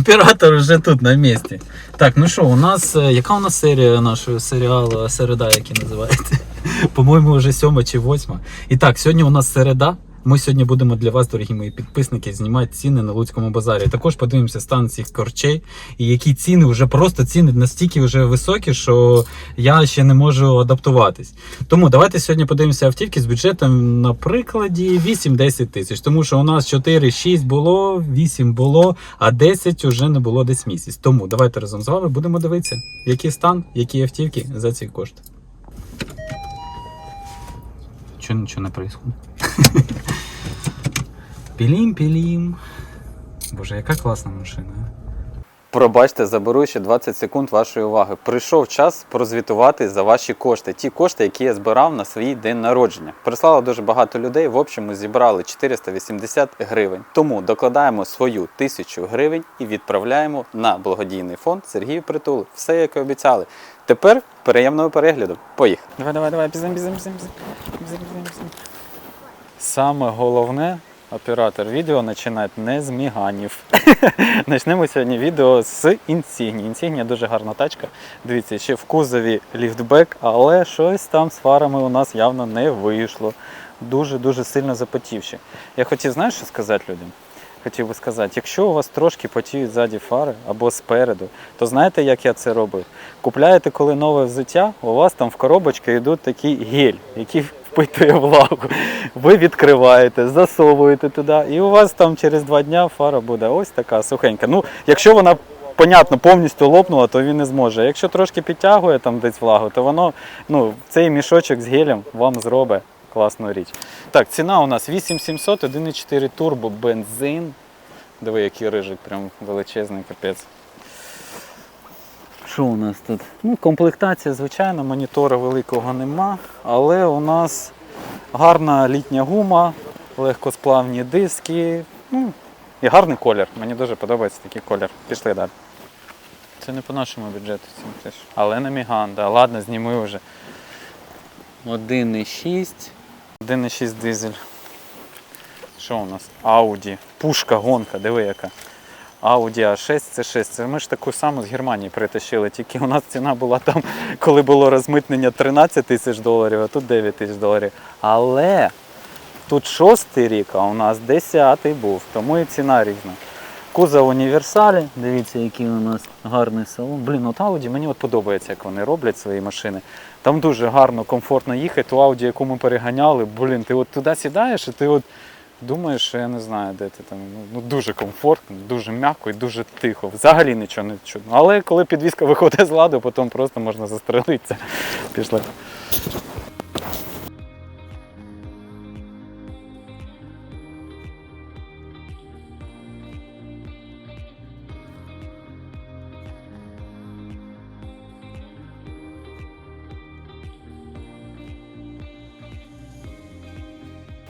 Оператор вже тут на місці. Так, ну що, у нас. е, Яка у нас серія нашого серіалу Середа, який називається? По-моєму, вже сьома чи восьма. І так, сьогодні у нас середа. Ми сьогодні будемо для вас, дорогі мої підписники, знімати ціни на Луцькому базарі. Також подивимося стан цих корчей і які ціни вже просто ціни настільки вже високі, що я ще не можу адаптуватись. Тому давайте сьогодні подивимося автівки з бюджетом на прикладі 8-10 тисяч. Тому що у нас 4-6 було, 8 було, а 10 вже не було десь місяць. Тому давайте разом з вами будемо дивитися, який стан, які автівки за ці кошти. Чого нічого не происходит? Пілім, пілім. Боже, яка класна машина. Пробачте, заберу ще 20 секунд вашої уваги. Прийшов час прозвітувати за ваші кошти. Ті кошти, які я збирав на свій день народження. Прислало дуже багато людей. В общому зібрали 480 гривень. Тому докладаємо свою 1000 гривень і відправляємо на благодійний фонд Сергію Притулу. Все як і обіцяли. Тепер приємного перегляду. Поїхали. Давай, давай, давай, бізем, бізем. Бізем, бізем, бізем. Саме головне, оператор відео починати не з міганів. Почнемо сьогодні відео з Insignia. Insignia дуже гарна тачка. Дивіться, ще в кузові ліфтбек, але щось там з фарами у нас явно не вийшло. Дуже-дуже сильно запотівши. Я хотів, знаєш, що сказати людям? Хотів би сказати, якщо у вас трошки потіють ззаді фари або спереду, то знаєте, як я це робив? Купляєте, коли нове взуття, у вас там в коробочці йдуть такий гель, який впитує влагу. Ви відкриваєте, засовуєте туди, і у вас там через два дня фара буде ось така сухенька. Ну, якщо вона. Понятно, повністю лопнула, то він не зможе. Якщо трошки підтягує там десь влагу, то воно ну, цей мішочок з гелем вам зробить класну річ. Так, ціна у нас 8700, 1,4 турбо, бензин. Диви, який рижик, прям величезний капець. Що у нас тут? Ну, комплектація, звичайно, монітора великого нема, але у нас гарна літня гума, легкосплавні диски. Ну, і гарний колір. Мені дуже подобається такий колір. Пішли далі. Це не по нашому бюджету, теж. Але на Міган, ладно, зніми вже. 1,6. 1,6 дизель. Що у нас? Audi. Пушка, гонка, диви яка. Audi A6 це 6. Це ми ж таку саму з Германії притащили. Тільки у нас ціна була там, коли було розмитнення 13 тисяч доларів, а тут 9 тисяч доларів. Але тут шостий рік, а у нас 10 був, тому і ціна різна. Кузов універсалі, дивіться, який у нас гарний салон. Блін, от Audi, мені от подобається, як вони роблять свої машини. Там дуже гарно, комфортно їхати. Ту Audi, яку ми переганяли, блін, ти от туди сідаєш і ти от думаєш, що я не знаю, де ти там. Ну, Ну дуже комфортно, дуже м'яко і дуже тихо. Взагалі нічого не чутно. Але коли підвізка виходить з ладу, потім просто можна застрелитися. Пішли.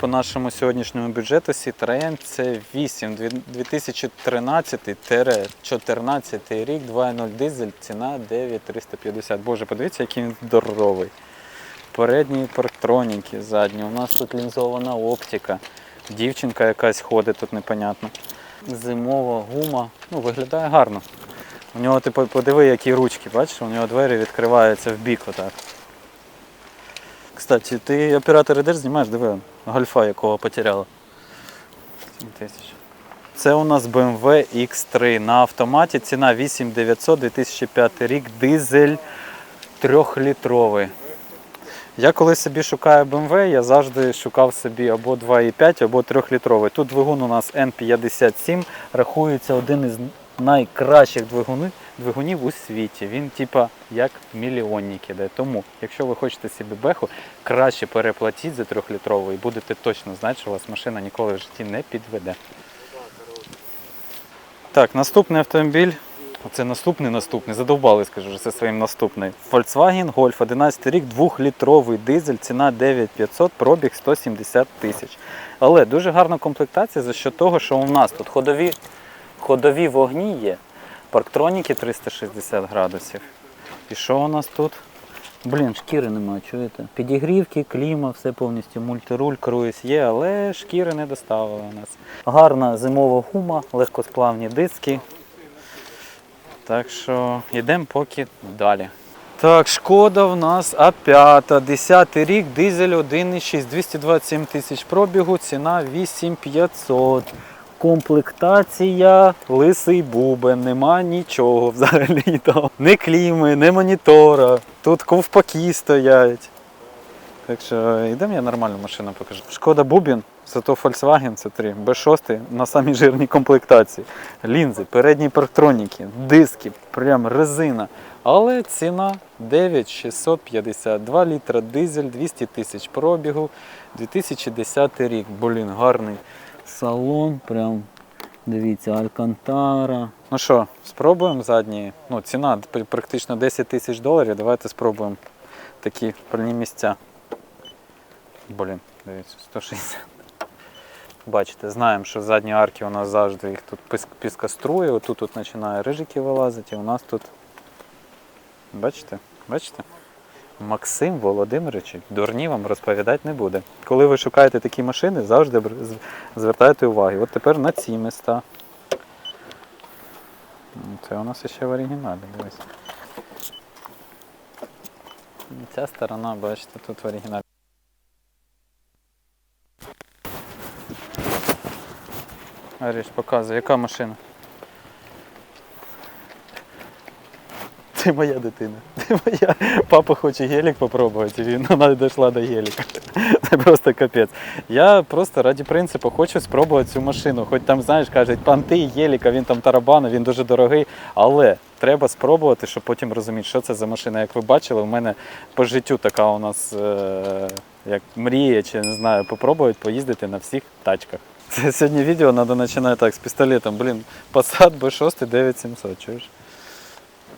По нашому сьогоднішньому бюджету Citroen це 8 2013-14 рік, 2.0 дизель, ціна 9350. Боже, подивіться, який він здоровий. Передні парктроніки, задні. У нас тут лінзована оптика. Дівчинка якась ходить тут непонятно. Зимова гума. Ну, виглядає гарно. У нього ти по- подиви, які ручки, бачиш, у нього двері відкриваються в бік отак. Кстати, ти оператор ідеш, знімаєш, диви, гольфа якого потеряла. 7 тисяч. Це у нас BMW X3 на автоматі. Ціна 8900 2005 рік, дизель 3-літровий. Я коли собі шукаю BMW, я завжди шукав собі або 2,5, або 3-літровий. Тут двигун у нас N57, рахується один із найкращих двигунів, двигунів у світі. Він типа як мільйонник іде. Тому, якщо ви хочете собі беху, краще переплатіть за 3-літровий і будете точно знати, що вас машина ніколи в житті не підведе. Так, наступний автомобіль Оце наступний наступний. Задовбали, скажу вже, це своїм наступний. Volkswagen Golf 11 рік, 2-літровий дизель, ціна 9500, пробіг 170 тисяч. Але дуже гарна комплектація за що того, що у нас тут ходові, ходові вогні є, парктроніки 360 градусів. І що у нас тут? Блін, шкіри немає, чуєте? Підігрівки, кліма, все повністю мультируль, круїз є, але шкіри не доставили у нас. Гарна зимова гума, легкосплавні диски. Так що йдемо поки далі. Так, шкода в нас А5, 10 рік, дизель 1,6, 227 тисяч пробігу, ціна 8500. Комплектація лисий бубен, нема нічого взагалі там. Ні кліми, ні монітора. Тут ковпаки стоять. Так що йдемо я нормальну машину покажу. Шкода Бубін, зато Volkswagen це 3 B6 на самій жирній комплектації. Лінзи, передні парктроніки, диски, прям резина. Але ціна 9650, 2 літра дизель, 200 тисяч пробігу, 2010 рік. Блін, гарний салон, прям дивіться, Алькантара. Ну що, спробуємо задні. Ну, ціна практично 10 тисяч доларів. Давайте спробуємо такі пальні місця. Блін, дивіться, 160. Бачите, знаємо, що задні арки у нас завжди їх тут піс- піскострує, отут тут починає рижики вилазити, і у нас тут. Бачите? Бачите? Максим Володимирович дурні вам розповідати не буде. Коли ви шукаєте такі машини, завжди звертайте увагу. От тепер на ці міста. М, Це у нас ще в оригіналі, дивись. Ця сторона, бачите, тут в оригіналі. Аріш, показує, яка машина? Ти моя дитина. Ти моя. Папа хоче гелік попробувати, і він- вона дійшла до геліка. Це просто капець. Я просто раді принципу хочу спробувати цю машину. Хоч там, знаєш, кажуть, панти, геліка, він там тарабана, він дуже дорогий. Але треба спробувати, щоб потім розуміти, що це за машина. Як ви бачили, у мене по життю така у нас е- як мрія, чи не знаю, попробувати поїздити на всіх тачках. Це сьогодні відео треба починати так з пістолетом. Блін, Passat B6 9700, чуєш?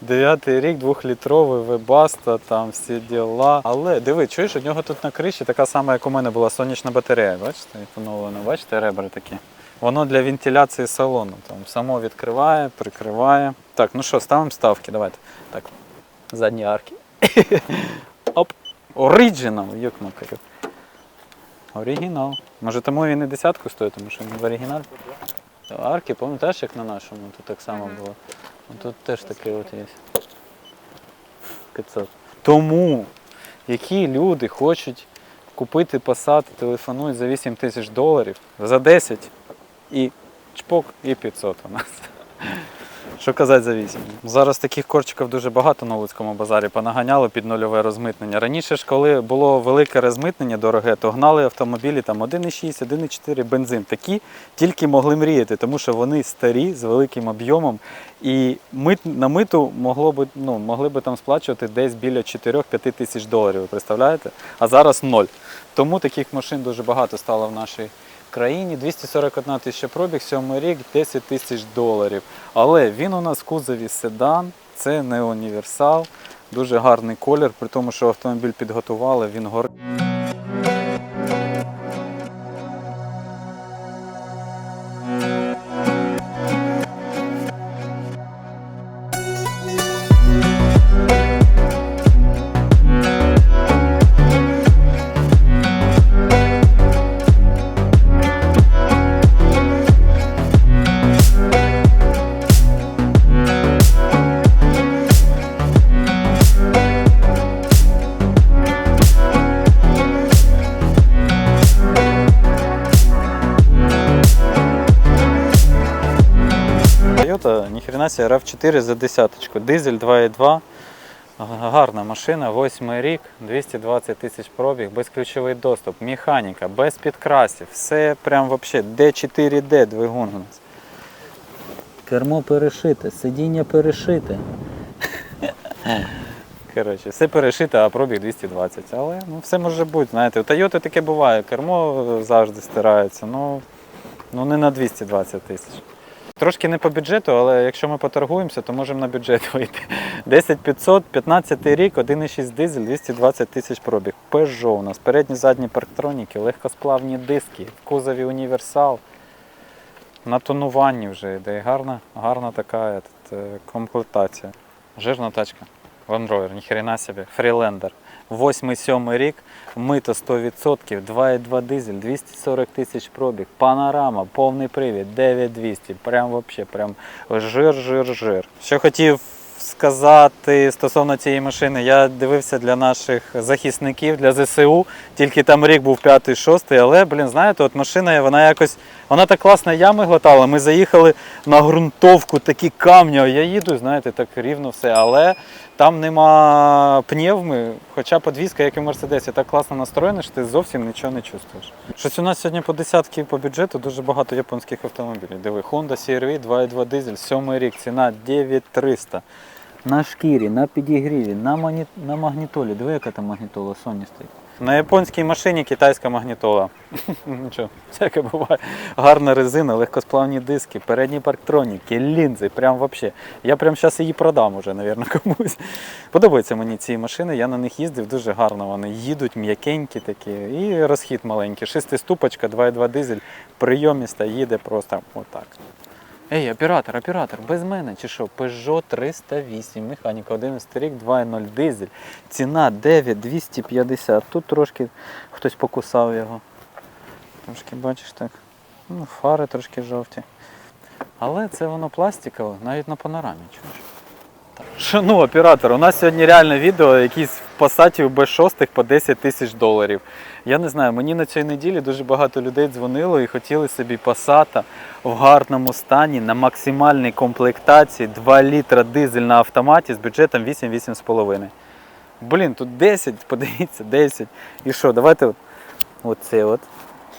Дев'ятий рік, двохлітровий, вебаста, там всі діла. Але диви, чуєш, у нього тут на криші така сама, як у мене була сонячна батарея. Бачите, як поновлена, бачите, ребра такі. Воно для вентиляції салону. Там само відкриває, прикриває. Так, ну що, ставимо ставки, давайте. Так. Задні арки. Оп. Оригінал, як макарю. Оригінал. Може тому він і десятку стоїть, тому що він в оригіналі. Арки, пам'ятаєш, як на нашому, тут так само було. Тут теж таке от є. 500. Тому, які люди хочуть купити Passat, телефонують за 8 тисяч доларів, за 10 і чпок, і 500 у нас. Що казати за 8? Зараз таких корчиків дуже багато на Луцькому базарі понаганяли під нульове розмитнення. Раніше ж, коли було велике розмитнення дороге, то гнали автомобілі там 1,6, 1,4 бензин. Такі тільки могли мріяти, тому що вони старі з великим об'ємом. І мит, на миту могло би, ну, могли би там сплачувати десь біля 4-5 тисяч доларів, ви представляєте? А зараз ноль. Тому таких машин дуже багато стало в нашій країні. 241 тисяча пробіг, сьомий рік, 10 тисяч доларів. Але він у нас в кузові седан, це не універсал, дуже гарний колір, при тому, що автомобіль підготували, він гор. Ніхрена себе, RAV4 за десяточку. Дизель 2.2. Гарна машина, восьмий рік, 220 тисяч пробіг, безключовий доступ, механіка, без підкрасів, все прям вообще D4D двигун у нас. Кермо перешите, сидіння перешите. Коротше, все перешите, а пробіг 220. Але ну, все може бути, знаєте, у Toyota таке буває, кермо завжди стирається, ну, ну не на 220 тисяч. Трошки не по бюджету, але якщо ми поторгуємося, то можемо на бюджет вийти. 10 500, 15 рік, 1,6 дизель, 220 тисяч пробіг. Peugeot у нас, передні задні парктроніки, легкосплавні диски, в кузові універсал. На тонуванні вже йде. Гарна, гарна така этот, е, комплектація. Жирна тачка. Land Rover, ніхрена собі, Freelander. 8-7 рік, мито 100%, 2,2 дизель, 240 тисяч пробіг, панорама, повний привід, 9200. Прям вообще, прям жир, жир, жир. Що хотів сказати стосовно цієї машини, я дивився для наших захисників, для ЗСУ, тільки там рік був 5-6, але, блін, знаєте, от машина, вона якось, вона так класно ями глотала. Ми заїхали на ґрунтовку, такі камні, я їду, знаєте, так рівно все, але там нема пневми, хоча подвізка, як і в Мерседесі, так класно настроєна, що ти зовсім нічого не чувствуєш. Щось у нас сьогодні по десятки по бюджету дуже багато японських автомобілів. Диви, Honda CR-V 2.2 дизель, 7 рік, ціна 9300. На шкірі, на підігріві, на, мані... на магнітолі. Диви, яка там магнітола Sony стоїть. На японській машині китайська магнітола. Нічого, всяке буває. Гарна резина, легкосплавні диски, передні парктроніки, лінзи. Прям вообще. Я прям зараз її продам уже, мабуть, комусь. Подобаються мені ці машини, я на них їздив дуже гарно. Вони їдуть, м'якенькі такі. І розхід маленький. Шестиступочка, 2.2 дизель, прийоміста, їде просто отак. Ей, оператор, оператор, без мене чи що? Peugeot 308, механіка 11 рік, 2.0 дизель. Ціна 9250. Тут трошки хтось покусав його. Трошки бачиш так. Ну, фари трошки жовті. Але це воно пластикове, навіть на панорамі. Чуєш? Шану оператор, у нас сьогодні реальне відео, якісь в пасаті в Б6 по 10 тисяч доларів. Я не знаю, мені на цій неділі дуже багато людей дзвонило і хотіли собі пасата в гарному стані на максимальній комплектації 2 літра дизель на автоматі з бюджетом 8-8,5. Блін, тут 10, подивіться, 10. І що, давайте от, оце от.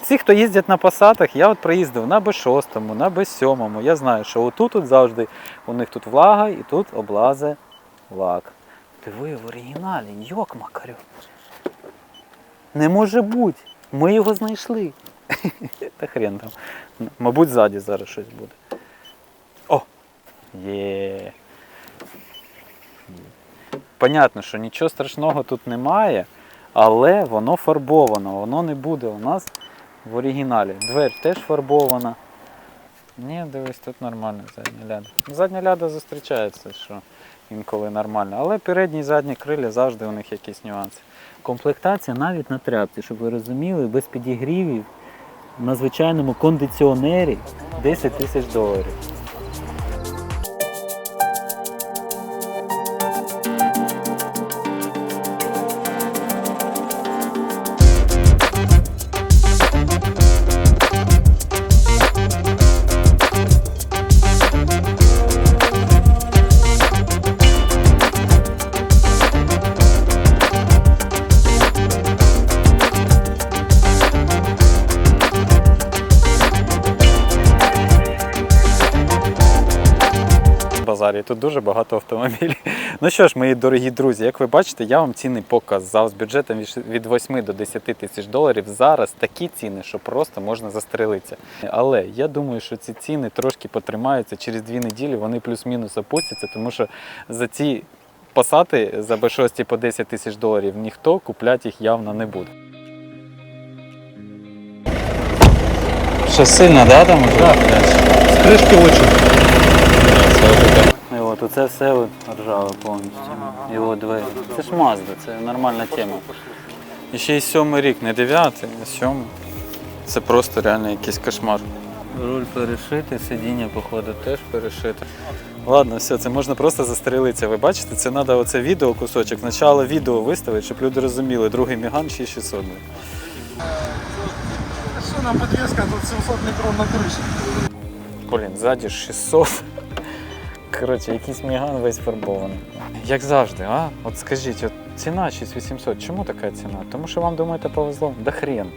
Всі, хто їздять на пасатах, я от приїздив на Б6, на Б7. Я знаю, що отут от завжди у них тут влага і тут облазе лак. Диви, в оригіналі, йок макарю. Не може бути. Ми його знайшли. Та хрен там. Мабуть, ззаді зараз щось буде. О! Є. Понятно, що нічого страшного тут немає, але воно фарбовано, воно не буде у нас в оригіналі. Дверь теж фарбована. Ні, дивись, тут нормально задня ляда. Задня ляда зустрічається, що інколи нормально. Але передні і задні крилля завжди у них якісь нюанси. Комплектація навіть на тряпці, щоб ви розуміли, без підігрівів на звичайному кондиціонері 10 тисяч доларів. Базарі. Тут дуже багато автомобілів. Ну що ж, мої дорогі друзі, як ви бачите, я вам ціни показав з бюджетом від- від 8 до 10 тисяч доларів. Зараз такі ціни, що просто можна застрелитися. Але я думаю, що ці ціни трошки потримаються через дві неділі, вони плюс-мінус опустяться, тому що за ці пасати за Б6 по 10 тисяч доларів ніхто купляти їх явно не буде. Що сильно, да, там уже? Так, С крышки очень. От оце все от ржаве повністю. І от двері. Це ж Мазда, це нормальна тема. І ще й сьомий рік, не дев'ятий, а сьомий. Це просто реально якийсь кошмар. Руль перешитий, сидіння, походу, теж перешите. Ладно, все, це можна просто застрелитися. Ви бачите, це треба оце відео кусочок. Спочатку відео виставити, щоб люди розуміли. Другий міган 6600. блін. Что нам подвеска тут 700 микрон на крыше? Блін, ззаді 600. Коротше, якийсь міган весь фарбований. Як завжди, а? От скажіть, от ціна 6800, чому така ціна? Тому що вам думаєте повезло? Да хрен.